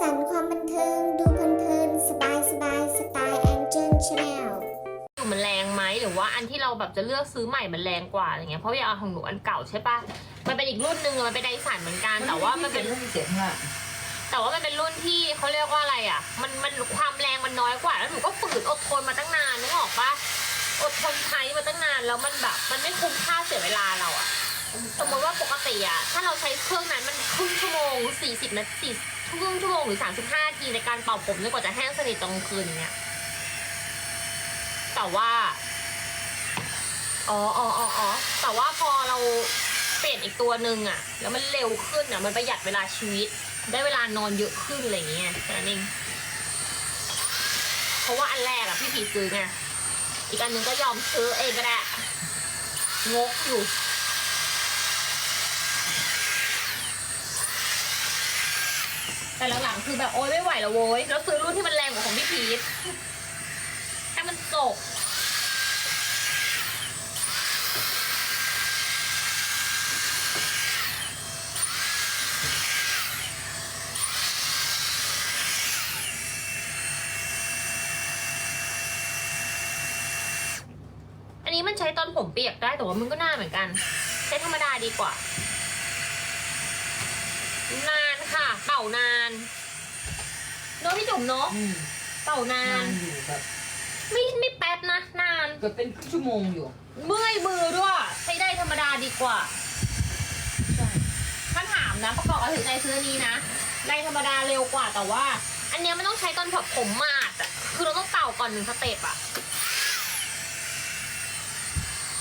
สรรค์ความบันเทิง ดูเพลินๆสบายสบายๆสไตล์แองเจิลชาแนลมันแรงไหมหรือว่าอันที่เราแบบจะเลือกซื้อใหม่มันแรงกว่าอะไรเงี้ยเพราะอย่างของหนูอันเก่าใช่ปะมันเป็นอีกรุ่นหนึ่งอะมันเป็นไดสันเหมือนกันแต่ว่ามันเป็นเรื่องเสียงอะแต่ว่ามันเป็นรุ่นที่เขาเรียกว่าอะไรอะ มันมันความแรงมันน้อยกว่า แล้วหนูก็ฝืนอดทนมาตั้งนานนึกออกปะอดทนใช้มาตั้งนานแล้วมันแบบมันไม่คุ้มค่าเสียเวลาเราอะสมมติว่าปกติอะถ้าเราใช้เครื่องนั้นมันครึ่งชั่วโมงสี่สิบนาที ครึ่งชั่วโมงหรือสามสิบห้านาทีในการเป่าผมจนกว่าจะแห้งสนิทตอนกลางคืนเงี้ยแต่ว่า อ๋ออ๋ออ๋อออแต่ว่าพอเราเปลี่ยนอีกตัวหนึ่งอะแล้วมันเร็วขึ้นอะมันประหยัดเวลาชีวิต ได้เวลานอนเยอะขึ้นอะไรอย่างเงี้ยแค่นั้นเองเพราะว่าอันแรกอะพี่ผีซื้อไงอีกอันหนึ่งก็ยอมซื้อเองก็ได้งกอยู่ แต่หลังๆคือแบบโอ๊ยไม่ไหวแล้วโว้ยแล้วซื้อรุ่นที่มันแรงกว่าของพี่พีทให้มันจบอันนี้มันใช้ตอนผมเปียกได้แต่ว่ามันก็นาเหมือนกัน ใช้ธรรมดาดีกว่า นาน ค่ะ เป่านานเนอะพี่จุ๋มเนอะอืมเป่านานานอยู่แบบไม่ไม่แป๊บนะ นาน เกือบเป็นครึ่งชั่วโมงอยู่ เมื่อยมือด้วยใช้ได้ธรรมดาดีกว่าใช่ถ้าถามนะประกอบเอาถึงใจซื้ออนนี้นะได้ธรรมดาเร็วกว่าแต่ว่า อันเนี้ยมันต้องใช้ตอนแบบผมมาดอะคือเราต้องเป่าก่อนหนึ่งสเต็ปอะ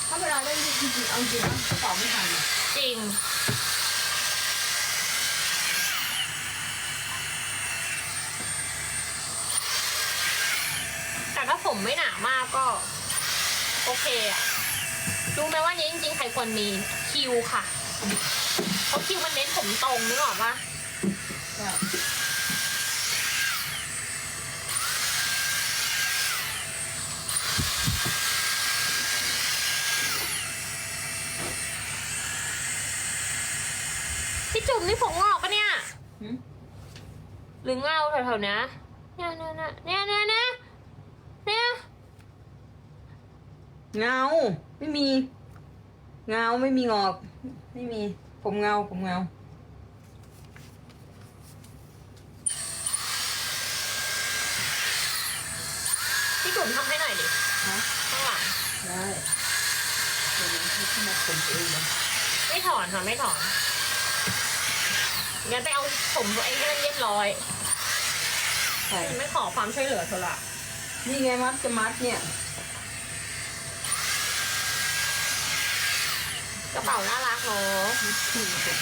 ถ้าเวลาเล่นจริงๆเอาจริงนะกระเป๋าไม่ทันอะจริง แต่ถ้า ผมไม่หนามากก็ โอเคอะรู้ไหมว่านี้จริงๆ ใครควรมีคิวค่ะ เพราะคิวมันเน้นผมตรงนึกออกปะใช่พี่จุ๋มนี่ผมงอกปะเนี่ยหึหรือเงาแถวๆเนี้ยเนี่ยเนี่ยเนี่ยเนี่ยเนี่ย เนี่ย เงา ไม่มี เงาไม่มีงอก ไม่มี ผมเงา ผมเงา พี่จุ๋มทำให้หน่อยดิฮะ ข้างหลังได้เดี๋ยวนะให้ขึ้นมาผมเองนะไม่ถอนค่ะไม่ถอนงั้นไปเอาผมตัวเองให้มันเรียบร้อย ใช่ ไม่ขอความช่วยเหลือเธอละ นี่ไงมัดจะมัดเนี่ย กระเป๋าน่ารักเนาะขึ้นมาก่อน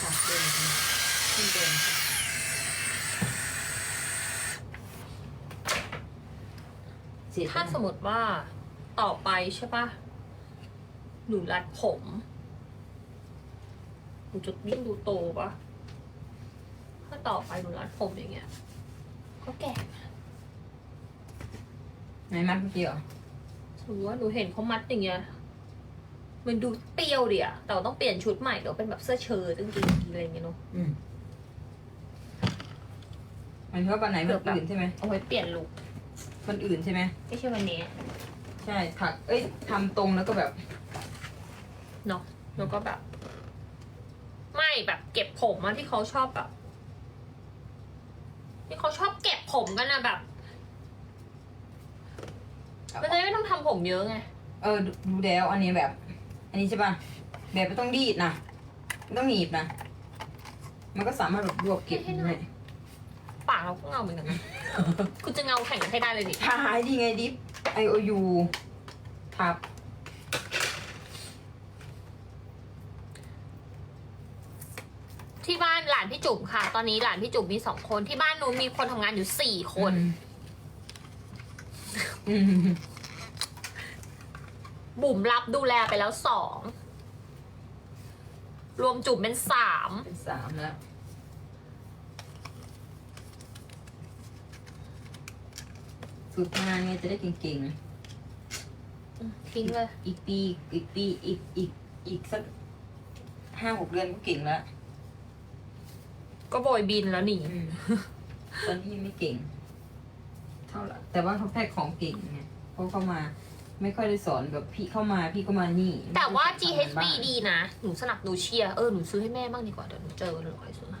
ค่ะเดินขึ้นเดินเสียถ้าสมมติว่าต่อไปใช่ปะหนูรัดผม หนูจะยิ่งดูโตปะถ้า ต่อไปหนูรัดผมอย่างเงี้ยก็แก่ไหนมัดเมื่อกี้เหรอสมมติว่าหนูเห็นเขามัดอย่างเงี้ยมันดูเปรี้ยวดิอะแต่ว่าต้องเปลี่ยนชุดใหม่เดี๋ยวเป็นแบบเสื้อเชิ้ตจริงๆอะไรอย่างเงี้ยเนาะ อืมหมันว่าวันไหนเกืมัอบนแบบอื่นใช่ไหมเอาไว้เปลี่ยนลุคมันอื่นใช่ไหมไม่ใช่วันนี้ใช่ถัก เอ้ยทำตรงแล้วก็แบบ เนาะแล้วก็แบบ ไม่แบบเก็บผมอะที่เขาชอบแบบ ที่เขาชอบเก็บผมกันอะแบบมันจะได้ไม่ต้องทำผมเยอะไง เออดูดูแล้วอันนี้แบบ อันนี้ใช่ป่ะ แบบไม่ต้องรีดนะไม่ต้องหนีบนะ มันก็สามารถแบบรวบเก็บให้หน่ได้อย ปากเราก็เงาเหมือนกันนะคุณจะเงาแข่งกันให้ได้เลยดิทายดีไงดิฟ I O U ทับ ที่บ้านหลานพี่จุ๋มค่ะ ตอนนี้หลานพี่จุ๋มมีสองคนที่บ้านนู้นมีคนทำงานอยู่สี่คน อืมบุ๋มรับดูแลไปแล้วสอง รวมจุ๋มเป็นสามเป็นสามแล้ว ฝึกงานไงจะได้เก่งทิ้งเลย ๆ อีกปี อีกปี อีก อีก อีกสักห้าหกเดือนก็เก่งแล้ว ก็โบยบินแล้วหนีตอนนี้ยังไม่เก่ง เท่าไหร่แต่ว่าเขาแพ็คของเก่งไงเพราะเขามาไม่ค่อยได้สอนแบบพี่เข้ามาพี่ก็มานี่แต่ว่าไม่ได้สอน GHB บ้านดีนะ หนูสนับหนูเชียร์เออ หนูซื้อให้แม่บ้างดีกว่า เดี๋ยวหนูเจอหนูค่อยซื้อให้